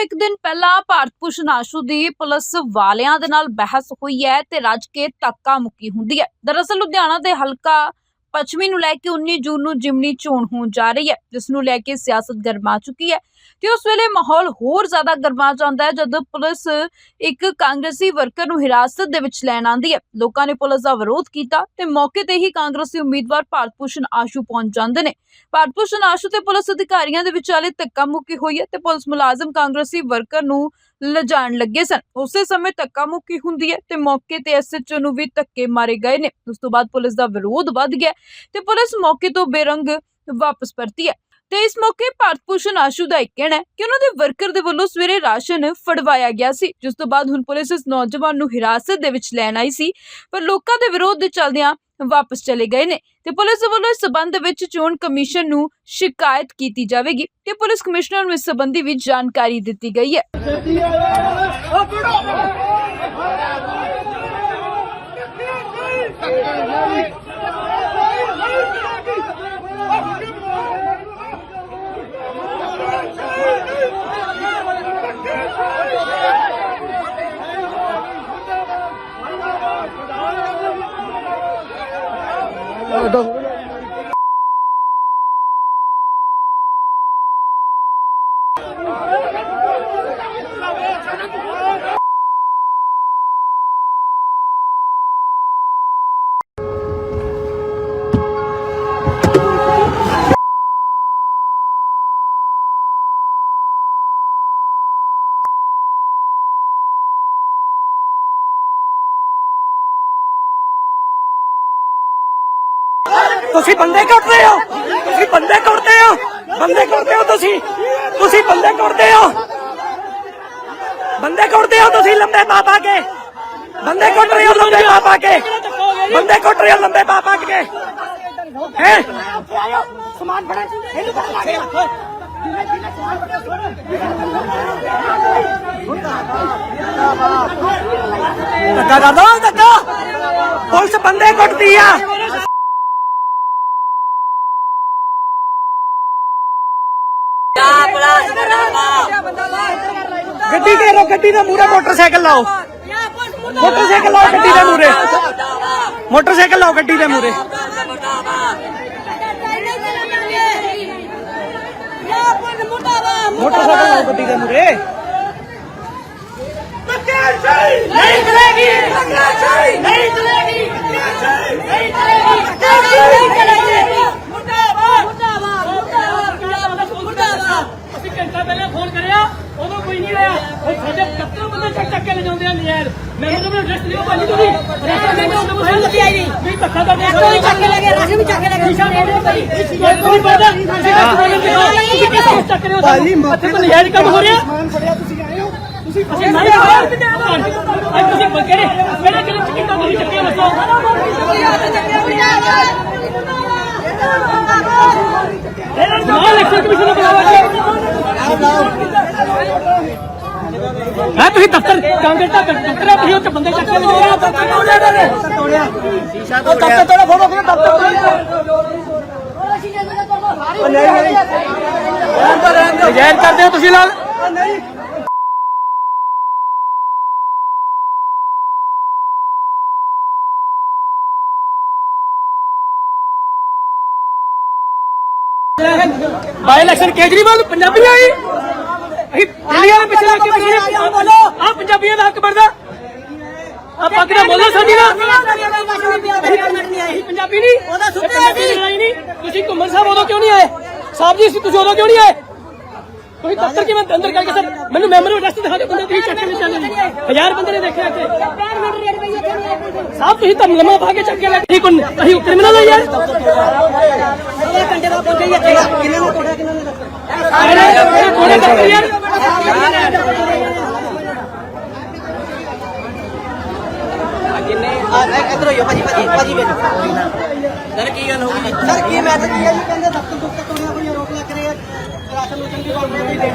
ਇੱਕ ਦਿਨ ਪਹਿਲਾਂ ਭਾਰਤ ਭੂਸ਼ਣ ਆਸ਼ੂ ਦੀ ਪੁਲਿਸ ਵਾਲਿਆਂ ਦੇ ਨਾਲ ਬਹਿਸ ਹੋਈ ਹੈ ਤੇ ਰੱਜ ਕੇ ਧੱਕਾ ਮੁੱਕੀ ਹੁੰਦੀ ਹੈ। ਦਰਅਸਲ ਲੁਧਿਆਣਾ ਦੇ ਹਲਕਾ ਪੱਛਮੀ ਨੂੰ ਲੈ ਕੇ 19 ਜੂਨ ਨੂੰ ਜਿਮਨੀ ਚੋਣ ਹੋਣ ਜਾ ਰਹੀ ਹੈ, ਜਿਸ ਨੂੰ ਲੈ ਕੇ ਸਿਆਸਤ ਗਰਮਾ ਚੁੱਕੀ ਹੈ। ਤੇ ਉਸ ਵੇਲੇ ਮਾਹੌਲ ਹੋਰ ਜ਼ਿਆਦਾ ਗਰਮਾ ਜਾਂਦਾ ਹੈ, ਜਦੋਂ ਪੁਲਿਸ ਇੱਕ ਕਾਂਗਰਸੀ ਵਰਕਰ ਨੂੰ ਹਿਰਾਸਤ ਦੇ ਵਿੱਚ ਲੈਣ ਆਂਦੀ ਹੈ। ਲੋਕਾਂ ਨੇ ਪੁਲਿਸ ਦਾ ਵਿਰੋਧ ਕੀਤਾ ਤੇ ਮੌਕੇ ਤੇ ਹੀ ਕਾਂਗਰਸੀ ਉਮੀਦਵਾਰ ਭਾਰਤ ਭੂਸ਼ਣ ਆਸ਼ੂ ਪਹੁੰਚ ਜਾਂਦੇ ਨੇ। ਭਾਰਤ ਭੂਸ਼ਣ ਆਸ਼ੂ ਤੇ ਪੁਲਿਸ ਅਧਿਕਾਰੀਆਂ ਦੇ ਵਿਚਾਲੇ ਧੱਕਾ ਮੁੱਕੀ ਹੋਈ ਹੈ ਤੇ ਪੁਲਿਸ ਮੁਲਾਜ਼ਮ ਕਾਂਗਰਸੀ ਵਰਕਰ ਨੂੰ ਲਿਜਾਣ ਲੱਗੇ ਸਨ। ਉਸੇ ਸਮੇਂ ਧੱਕਾ ਮੁੱਕੀ ਹੁੰਦੀ ਹੈ ਤੇ ਮੌਕੇ ਤੇ ਐਸਐਚਓ ਨੂੰ ਵੀ ਧੱਕੇ ਮਾਰੇ ਗਏ ਨੇ। ਉਸ ਤੋਂ ਬਾਅਦ ਪੁਲਿਸ ਦਾ ਵਿਰੋਧ ਵੱਧ ਗਿਆ ਤੇ ਪੁਲਿਸ ਮੌਕੇ ਤੋਂ ਬੇਰੰਗ ਵਾਪਸ ਪਰਤੀ ਹੈ। ਤੇ ਇਸ ਮੌਕੇ ਭਾਰਤ ਭੂਸ਼ਣ ਆਸ਼ੂ ਦਾ ਇਹ ਕਹਿਣਾ ਹੈ ਕਿ ਉਹਨਾਂ ਦੇ ਵਰਕਰ ਦੇ ਵੱਲੋਂ ਸਵੇਰੇ ਰਾਸ਼ਨ ਫੜਵਾਇਆ ਗਿਆ ਸੀ। ਜਿਸ ਤੋਂ ਬਾਅਦ ਹੁਣ ਪੁਲਿਸ ਇਸ ਨੌਜਵਾਨ ਨੂੰ ਹਿਰਾਸਤ ਦੇ ਵਿੱਚ ਲੈਣ ਆਈ ਸੀ, ਪਰ ਲੋਕਾਂ ਦੇ ਵਿਰੋਧ ਦੇ ਚੱਲਦਿਆਂ ਵਾਪਸ ਚਲੇ ਗਏ ਨੇ। ਤੇ ਪੁਲਿਸ ਵੱਲੋਂ ਇਸ ਸਬੰਧ ਵਿੱਚ ਚੋਣ ਕਮਿਸ਼ਨ ਨੂੰ ਸ਼ਿਕਾਇਤ ਕੀਤੀ ਜਾਵੇਗੀ ਤੇ ਪੁਲਿਸ ਕਮਿਸ਼ਨਰ ਨੂੰ ਇਸ ਸਬੰਧੀ ਵੀ ਜਾਣਕਾਰੀ ਦਿੱਤੀ ਗਈ ਹੈ। 等会儿，等。ਤੁਸੀਂ ਬੰਦੇ ਕੁੱਟਦੇ ਹੋ। ਤੁਸੀਂ ਬੰਦੇ ਕੁੱਟਦੇ ਹੋ। ਬੰਦੇ ਕੁੱਟਦੇ ਹੋ ਤੁਸੀਂ। ਤੁਸੀਂ ਬੰਦੇ ਕੁੱਟਦੇ ਹੋ। ਬੰਦੇ ਕੁੱਟਦੇ ਹੋ ਤੁਸੀਂ ਲੰਬੇ ਪਾ ਪਾ ਕੇ। ਬੰਦੇ ਕੁੱਟ ਰਹੇ ਹੋ ਲੰਬੇ ਪਾ ਪਾ ਕੇ। ਬੰਦੇ ਕੁੱਟ ਰਹੇ ਹੋ ਲੰਬੇ ਪਾ ਪਾ ਕੇ। ਹੈ? ਸਮਾਨ ਬੜਾ ਇਹਨੂੰ ਪਤਾ ਲੱਗ ਗਿਆ ਧੱਕਾ ਕਰਦਾ ਧੱਕਾ। ਪੁਲਿਸ ਬੰਦੇ ਕੁੱਟਦੀ ਆ। ਗੱਡੀ ਘੇਰੋ ਗੱਡੀ ਦੇ ਮੂਰੇ ਮੋਟਰਸਾਈਕਲ ਲਾਓ। ਮੋਟਰਸਾਈਕਲ ਲਾਓ, ਗੱਡੀ ਦੇ ਮੂਰੇ ਮੋਟਰਸਾਈਕਲ ਲਾਓ, ਗੱਡੀ ਦੇ ਮੂਰੇ ਮੋਟਰਸਾਈਕਲ ਲਾਓ, ਗੱਡੀ ਦੇ ਮੂਰੇ ਨਹੀਂ ਚਲੇਗੀ ਨਹੀਂ ਚਲੇਗੀ ਨਹੀਂ ਚਲੇਗੀ ਮੁਰਦਾਬਾਦ ਮੁਰਦਾਬਾਦ ਮੁਰਦਾਬਾਦ ਮੁਰਦਾਬਾਦ। ਅਸੀਂ ਘੰਟਾ ਪਹਿਲਾਂ ਫੋਨ ਕਰਿਆ। ਉਦੋਂ ਕੋਈ ਨਹੀਂ ਆਇਆ। ਉਹ ਸਾਡੇ 70 ਬੰਦੇ ਚੱਕ ਚੱਕ ਕੇ ਲੈ ਜਾਂਦੇ ਆ ਨਜ਼ਾਰ। ਮੈਨੂੰ ਤਾਂ ਰੈਸਟ ਲਿਓ ਭਾਜੀ ਤੁਸੀਂ ਰੈਸਟ ਲੈ ਕੇ ਉਹਨਾਂ ਨੂੰ ਸਾਨੂੰ ਲੱਗੀ ਆਈ ਨਹੀਂ। ਧੱਕਾ ਤਾਂ ਨਹੀਂ ਕੋਈ ਚੱਕ ਕੇ ਲੈ ਗਿਆ ਰਾਸ਼ਨ ਵੀ ਚੱਕ ਕੇ ਲੈ ਗਿਆ। ਕੋਈ ਪਤਾ ਤੁਸੀਂ ਕਿਸ ਚੱਕ ਰਹੇ ਹੋ? ਭਾਜੀ ਮੱਥੇ ਤੋਂ ਨਜ਼ਾਰ ਕੰਮ ਹੋ ਰਿਹਾ ਸਮਾਨ ਫੜਿਆ ਤੁਸੀਂ ਆਏ ਹੋ। ਤੁਸੀਂ ਅਸੀਂ ਨਹੀਂ ਅੱਜ ਤੁਸੀਂ ਕਿਹੜੇ? ਕਿਹੜੇ ਕਿਹੜੇ ਚਿੱਟਾ ਤੁਸੀਂ ਚੱਕੇ ਦੱਸੋ। ਨਾਲ ਇਲੈਕਸ਼ਨ ਕਮਿਸ਼ਨ ਨੂੰ ਬੁਲਾਵਾ। ਹੈ ਤੁਸੀਂ ਦਫ਼ਤਰ ਕਾਂਗਰਸ ਦਾ ਦਫ਼ਤਰ ਆ ਤੁਸੀਂ ਉੱਥੇ ਬੰਦੇ ਚੱਕ ਕੇ ਲੈ ਜਾਓ। ਤੋੜਿਆ ਸ਼ੀਸ਼ਾ ਤੋੜਿਆ। ਦਫ਼ਤਰ ਤੋੜਾ ਫੋਟੋ ਕਿਹਨੇ ਦਫ਼ਤਰ ਤੋੜਿਆ। ਨਹੀਂ ਨਹੀਂ। ਨਜਾਇਜ਼ ਕਰਦੇ ਹੋ ਤੁਸੀਂ ਨਾਲ ਨਹੀਂ। ਬਾਈ ਇਲੈਕਸ਼ਨ ਕੇਜਰੀਵਾਲ ਪੰਜਾਬੀ ਆਈ? ਅਸੀਂ ਇੰਡੀਆ ਦੇ ਪਿੱਛੇ ਲੱਗ ਕੇ ਬੋਲੋ। ਆ ਪੰਜਾਬੀਆਂ ਦਾ ਹੱਕ ਬਣਦਾ। ਆ ਪੱਗ ਦਾ ਬੋਲੋ ਸਾਡੀ ਦਾ। ਅਸੀਂ ਪੰਜਾਬੀ ਨਹੀਂ। ਉਹਦਾ ਸੁੱਤੇ ਇਹ ਪੰਜਾਬੀ ਸੀ। ਲੜਾਈ ਨਹੀਂ। ਤੁਸੀਂ ਘੁੰਮਣ ਸਾਹਿਬ ਉਦੋਂ ਕਿਉਂ ਨਹੀਂ ਆਏ? ਸਾਹਿਬ ਜੀ ਤੁਸੀਂ ਉਦੋਂ ਕਿਉਂ ਨਹੀਂ ਆਏ? ਤੁਸੀਂ ਦਫ਼ਤਰ ਕਿਵੇਂ ਅੰਦਰ ਕਰਕੇ ਸਰ? ਮੈਨੂੰ ਮੈਮਰੀ ਅਰੈਸਟ ਦਿਖਾ ਦਿਓ ਬੰਦੇ ਤੁਸੀਂ ਚੱਕ ਕੇ ਚੱਲੇ ਹਜ਼ਾਰ ਬੰਦੇ ਨੇ ਦੇਖਿਆ ਇੱਥੇ। ਸਾਹਿਬ ਤੁਸੀਂ ਤਾਂ ਲੰਮਾ ਪਾ ਕੇ ਚੱਕ ਕੇ ਲੈ ਕੇ ਅਸੀਂ ਕੋਈ ਅਸੀਂ ਕ੍ਰਿਮੀਨਲ ਆ ਯਾਰ। ਘੰਟੇ ਬਾਅਦ ਪਹੁੰਚੇ ਇੱਥੇ ਕਿਹਨੇ ਨੇ ਨੇ ਇਹ ਕੋਨੇ ਯਾਰ ਇਧਰ ਹੋਇਓ ਭਾਜੀ ਭਾਜੀ ਭਾਜੀ ਵੇਖੋ ਸਰ, ਕੀ ਗੱਲ ਹੋ ਗਈ ਸਰ ਕੀ ਮੈਂ ਤਾਂ ਕੀ ਹੈ ਜੀ? ਕਹਿੰਦੇ ਦਫ਼ਤਰ ਦੁੱਤਰ ਤੋੜਿਆ ਕੋਈ ਰੋਕ ਲੱਗ ਰਹੀ ਹੈ ਰਾਸ਼ਨ ਲੋਚਨ ਦੀ ਗੱਲ ਨਹੀਂ ਦੇਖ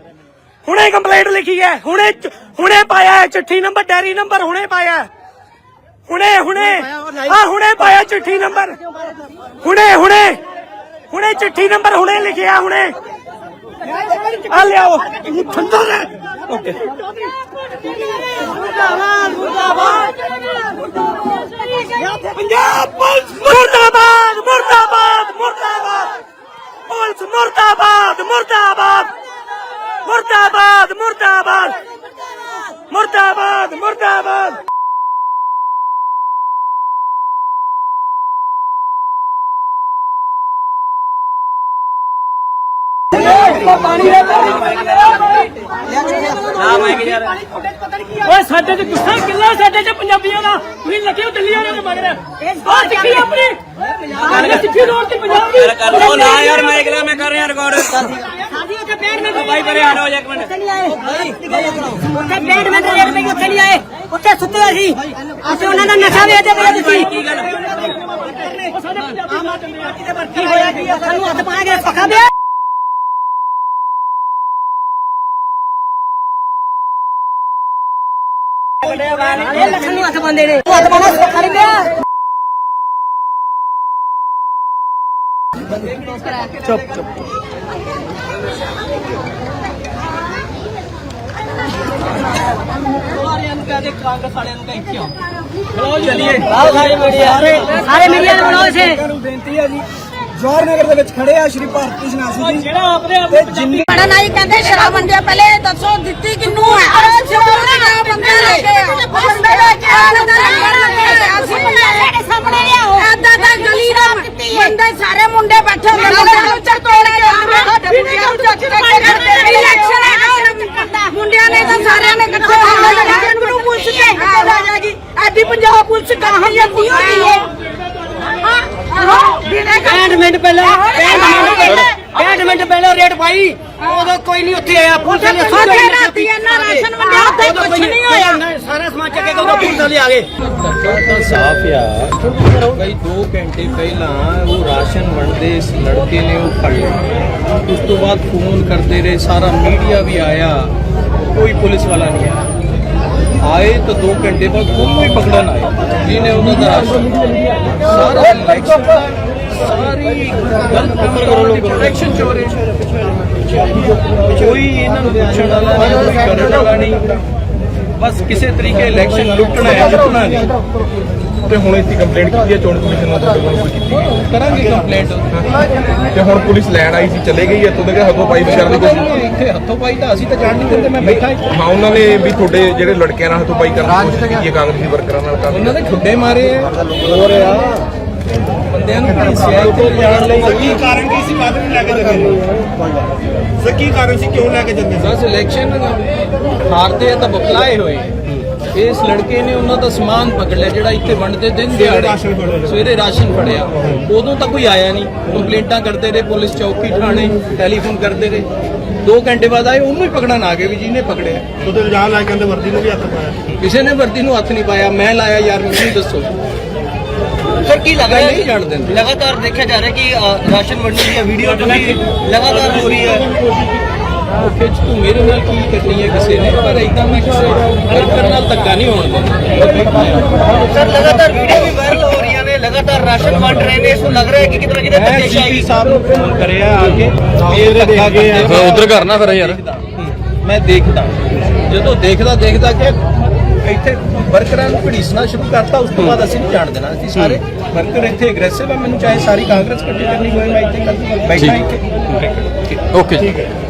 ਹੁਣੇ ਕੰਪਲੇਂਟ ਲਿਖੀ ਹੈ ਹੁਣੇ ਚ- ਹੁਣੇ ਪਾਇਆ ਹੈ ਚਿੱਠੀ ਨੰਬਰ ਡੈਰੀ ਨੰਬਰ ਹੁਣੇ ਪਾਇਆ ਹੈ। ਹੁਣੇ ਹੁਣੇ ਆ ਹੁਣੇ ਪਾਇਆ ਚਿੱਠੀ ਨੰਬਰ ਹੁਣੇ ਹੁਣੇ ਹੁਣੇ ਚਿੱਠੀ ਨੰਬਰ ਹੁਣੇ ਲਿਖਿਆ ਹੁਣੇ ਆ ਲਿਆਓ ਠੰਡਾ ਹੈ ਓਕੇ ਪੰਜਾਬ ਪੁਲਿਸ ਮੁਰਦਾਬਾਦ ਮੁਰਦਾਬਾਦ ਮੁਰਦਾਬਾਦ ਪੁਲਿਸ ਮੁਰਦਾਬਾਦ ਮੁਰਦਾਬਾਦ ਮੁਰਦਾਬਾਦ ਮੁਰਦਾਬਾਦ। ਮੁਰਦਾਬਾਦ ਮੁਰਦਾਬਾਦ। ਓਏ ਸਾਡੇ ਤੇ ਗੁੱਸਾ ਕਿੱਲਾ ਸਾਡੇ ਤੇ ਪੰਜਾਬੀਆਂ ਦਾ? ਤੁਸੀਂ ਲੱਗੇ ਹੋ ਦਿੱਲੀ ਵਾਲਿਆਂ ਦੇ ਮਗਰ। ਆ ਸਿੱਖੀ ਆਪਣੀ। ਸਿੱਖੀ ਰੋਡ ਤੇ ਪੰਜਾਬ ਦੀ ਕਰ ਲੋ ਨਾ ਯਾਰ ਮੈਂ ਅਗਲਾ ਮੈਂ ਕਰ ਰਿਹਾ ਰਿਕਾਰਡ ਸਾਡੀ ਉੱਥੇ 65 ਮਿੰਟ ਭਾਈ ਪਰੇ ਹਟੋ ਇੱਕ ਮਿੰਟ। ਉੱਥੇ ਨਹੀਂ ਆਏ। ਉੱਥੇ 65 ਮਿੰਟ ਰੇਟ ਪਈ ਉੱਥੇ ਨਹੀਂ ਆਏ। ਉੱਥੇ ਸੁੱਤੇ ਸੀ। ਅਸੀਂ ਉਹਨਾਂ ਦਾ ਨਸ਼ਾ ਵੇਚਦੇ ਪਏ ਤੁਸੀਂ ਕੀ ਗੱਲ? ਕੀ ਹੋਇਆ? ਕੀ ਆ? ਸਾਨੂੰ ਹੱਥ ਪਾ ਕੇ ਪਕਾ ਦੇ ਇਹ ਲੱਖਾਂ ਨੂੰ ਹੱਥ ਪਾਉਂਦੇ ਨੇ। ਹੱਥ ਪਾਉਣਾ ਸੌਖਾ ਨਹੀਂ ਪਿਆ। ਸਾਰੇ ਮੀਡੀਆ ਨੂੰ ਬਣਾਓ ਇਸੇ ਬੇਨਤੀ ਹੈ ਜੀ। ਜਵਾਹਰ ਨਗਰ ਦੇ ਵਿੱਚ ਖੜੇ ਆ ਸ਼੍ਰੀ ਭਾਰਤੀ ਜਨਾਸੀ ਜੀ। ਜਿਹੜਾ ਆਪਣੇ ਆਪ ਤੇ ਜਿੰਨੀ ਬੜਾ ਕਹਿੰਦੇ ਸ਼ਰਾਬ ਬੰਦੇ ਪਹਿਲੇ ਦੱਸੋ ਦਿੱਤੀ ਕਿੰਨੂੰ ਹੈ? ਅਰੇ ਸ਼ਰਾਬ ਦਾ ਬੰਦੇ ਲੈ ਕੇ ਬੰਦੇ ਲੈ ਕੇ ਆ ਨੰਬਰ ਲੱਗੇ ਅਸੀਂ ਸਾਡੇ ਸਾਹਮਣੇ ਲਿਆਓ ਐਦਾਂ ਦਾ ਗਲੀ ਦਾ ਬੰਦੇ ਸਾਰੇ ਮੁੰਡੇ ਬੈਠੇ ਹੁੰਦੇ ਮੁੰਡੇ ਨੂੰ ਚੱਕ ਤੋੜ ਕੇ ਸਾਡੇ ਮੁੰਡਿਆਂ ਨੂੰ ਚੱਕ ਕੇ ਇਲੈਕਸ਼ਨ ਹੈ ਮੁੰਡਿਆਂ ਨੇ ਤਾਂ ਸਾਰਿਆਂ ਨੇ ਇਕੱਠੇ ਹੋ ਕੇ ਨੂੰ ਪੁਲਿਸ ਕੇ ਆ ਜਾਏਗੀ ਐਡੀ ਪੰਜਾਬ ਪੁਲਿਸ ਕਹਾਂ ਜਾਂਦੀ ਹੋਈ ਹੈ। ਹਾਂ ਹਾਂ 65 ਮਿੰਟ ਪਹਿਲਾਂ 65 ਮਿੰਟ ਪਹਿਲਾਂ ਰੇਟ ਪਾਈ। ਉਦੋਂ ਕੋਈ ਨਹੀਂ ਉੱਥੇ ਆਇਆ ਪੁਲਿਸ ਵਾਲੇ ਉੱਥੇ ਰਾਤੀ ਇੰਨਾ ਰਾਸ਼ਨ ਵੰਡਿਆ, ਉੱਥੇ ਉਦੋਂ ਕੁਛ ਕੋਈ ਨਹੀਂ ਹੋਇਆ। ਸਾਰਾ ਸਮਾਨ ਚੱਕੇ ਉਦੋਂ ਪੁਲਿਸ ਵਾਲੇ ਆ ਗਏ। ਤਾਂ ਸਾਫ਼ ਆ 2 ਘੰਟੇ ਪਹਿਲਾਂ ਉਹ ਰਾਸ਼ਨ ਵੰਡਦੇ ਇਸ ਲੜਕੇ ਨੇ ਉਹ ਫੜ ਲਿਆ। ਉਸ ਤੋਂ ਬਾਅਦ ਫੋਨ ਕਰਦੇ ਰਹੇ ਸਾਰਾ ਮੀਡੀਆ ਵੀ ਆਇਆ ਕੋਈ ਪੁਲਿਸ ਵਾਲਾ ਨਹੀਂ ਆਇਆ। ਆਏ ਤਾਂ 2 ਘੰਟੇ ਬਾਅਦ ਕੋਈ ਪਕੜਨ ਆਏ। ਜਿਹਨੇ ਉਹਨਾਂ ਦਾ ਰਾਸ਼ਨ ਸਾਰਾ ਇਲੈਕਸ਼ਨ ਸਾਰੀ ਗਲਤ ਕੰਟਰੋਲ ਦੀ ਪ੍ਰੋਟੈਕਸ਼ਨ ਚੋ ਰਹੇ ਕੋਈ ਇਹਨਾਂ ਨੂੰ ਪੁੱਛਣ ਵਾਲਾ ਨਹੀਂ ਕੋਈ ਕਰਨ ਵਾਲਾ ਨਹੀਂ। ਬਸ ਕਿਸੇ ਤਰੀਕੇ ਇਲੈਕਸ਼ਨ ਲੁੱਟਣਾ ਹੈ ਜਿੱਤਣਾ ਨਹੀਂ। ਤੇ ਹੁਣ ਇੱਥੇ ਕੰਪਲੇਂਟ ਕੀਤੀ ਹੈ ਚੋਣ ਕਮਿਸ਼ਨ ਨੂੰ ਤੁਹਾਡੇ ਕੋਲ ਕੋਈ ਕੀਤੀ। ਹੈ? ਕਰਾਂਗੇ ਕੰਪਲੇਂਟ ਤੇ ਹੁਣ ਪੁਲਿਸ ਲੈਣ ਆਈ ਸੀ ਚਲੇ ਗਈ ਹੈ ਤੁਹਾਡੇ ਹੱਥੋਂ ਪਾਈ ਕਰਨ ਦੀ ਕੋਸ਼ਿਸ਼। ਇੱਥੇ ਹੱਥੋਂ ਪਾਈ ਤਾਂ ਅਸੀਂ ਤਾਂ ਜਾਣ ਨਹੀਂ ਦਿੰਦੇ ਮੈਂ ਬੈਠਾ ਇੱਥੇ। ਹਾਂ ਉਹਨਾਂ ਨੇ ਵੀ ਤੁਹਾਡੇ ਜਿਹੜੇ ਲੜਕਿਆਂ ਨਾਲ ਹੱਥੋਂ ਪਾਈ ਕਰਨ ਦੀ ਕੋਸ਼ਿਸ਼ ਕੀਤੀ ਹੈ ਕਾਂਗਰਸੀ ਵਰਕਰਾਂ ਨਾਲ ਕਾਫੀ ਉਹਨਾਂ ਦੇ ਠੁੱਡੇ ਮਾਰੇ ਆ। ਹੋਰ ਆ ਬੰਦਿਆਂ ਨੂੰ ਭੇਜਿਆ ਇੱਥੇ ਜਾਣ ਲਈ ਕੀ ਕਾਰਨ ਕੀ ਸੀ? ਨੂੰ ਲੈ ਕੇ ਜਾਂਦੇ ਸਰ ਕੀ ਕਾਰਨ ਸੀ? ਕਿਉਂ ਲੈ ਕੇ ਜਾਂਦੇ ਸੀ? ਬਸ ਇਲੈਕਸ਼ਨ ਹਾਰਦੇ ਆ ਤਾਂ ਬਖਲਾਏ ਹੋਏ। ਇਸ ਲੜਕੇ ਨੇ ਉਹਨਾਂ ਦਾ ਸਮਾਨ ਪਕੜ ਲਿਆ ਜਿਹੜਾ ਇੱਥੇ ਵੰਡਦੇ ਦਿਨ ਦਿਹਾੜੇ। ਸਵੇਰੇ ਰਾਸ਼ਨ ਫੜਿਆ। ਉਦੋਂ ਤਾਂ ਕੋਈ ਆਇਆ ਨਹੀਂ। ਕੰਪਲੇਂਟਾਂ ਕਰਦੇ ਰਹੇ ਪੁਲਿਸ ਚੌਕੀ ਥਾਣੇ ਟੈਲੀਫੋਨ ਕਰਦੇ ਰਹੇ। 2 ਘੰਟੇ ਬਾਅਦ ਆਏ ਉਹਨੂੰ ਹੀ ਪਕੜਨ ਆ ਗਏ ਵੀ ਜਿਹਨੇ ਪਕੜਿਆ। ਉਹਦੇ ਇਲਜ਼ਾਮ ਲਾ ਕੇ ਕਹਿੰਦੇ ਵਰਦੀ ਨੂੰ ਵੀ ਹੱਥ ਪਾਇਆ। ਕਿਸੇ ਨੇ ਵਰਦੀ ਨੂੰ ਹੱਥ ਨਹੀਂ ਪਾਇਆ। ਮੈਂ ਲਾਇਆ ਯਾਰ ਮੈਨੂੰ ਦੱਸੋ। ਸਰ ਕੀ ਲੱਗ ਰਿਹਾ ਨਹੀਂ ਜਾਣ ਦਿੰਦੇ। ਲਗਾਤਾਰ ਦੇਖਿਆ ਜਾ ਰਿਹਾ ਕਿ ਅ, ਰਾਸ਼ਨ ਵੰਡਣ ਦੀਆਂ ਵੀਡੀਓ ਵੀ ਲਗਾਤਾਰ ਹੋ ਰਹੀ ਹੈ। ਉਹ ਖਿੱਚ ਤੂੰ ਮੇਰੇ ਨਾਲ ਕੀ ਕਰਨੀ ਹੈ ਕਿਸੇ ਨੇ? ਪਰ ਇਦਾਂ ਮੈਂ ਕਿਸੇ ਵਰਕਰ ਨਾਲ ਧੱਕਾ ਨਹੀਂ ਹੋਣ ਦਿੰਦਾ। ਸਰ ਲਗਾਤਾਰ ਵੀਡੀਓ ਵੀ ਵਾਇਰਲ ਹੋ ਰਹੀਆਂ ਨੇ ਲਗਾਤਾਰ ਰਾਸ਼ਨ ਵੰਡ ਰਹੇ ਨੇ ਇਸ ਨੂੰ ਲੱਗ ਰਿਹਾ ਹੈ ਕਿ ਕਿਤੇ ਨਾ ਕਿਤੇ ਮੈਂ ਧੱਕੇਸ਼ਾਹੀ ਸਾਹਿਬ ਨੂੰ ਫੋਨ ਕਰਿਆ ਆ ਕੇ ਇਹ ਧੱਕਾ ਕਰਦੇ ਉਧਰ ਕਰਨਾ ਫਿਰ ਯਾਰ। ਮੈਂ ਦੇਖਦਾ। ਜਦੋਂ ਦੇਖਦਾ ਦੇਖਦਾ ਕਿ ਇੱਥੇ ਵਰਕਰਾਂ ਨੂੰ ਘੜੀਸਣਾ ਸ਼ੁਰੂ ਕਰਤਾ ਉਸ ਤੋਂ ਬਾਅਦ ਅਸੀਂ ਨਹੀਂ ਜਾਣ ਦੇਣਾ। ਅਸੀਂ ਸਾਰੇ ਵਰਕਰ ਇੱਥੇ ਐਗਰੈਸਿਵ ਆ ਮੈਨੂੰ ਚਾਹੇ ਸਾਰੀ ਕਾਂਗਰਸ ਇਕੱਠੀ ਕਰਨੀ ਹੋਏ ਮੈਂ ਇੱਥੇ ਕਰ ਬੈਠਾ ਇੱਥੇ। ਓਕੇ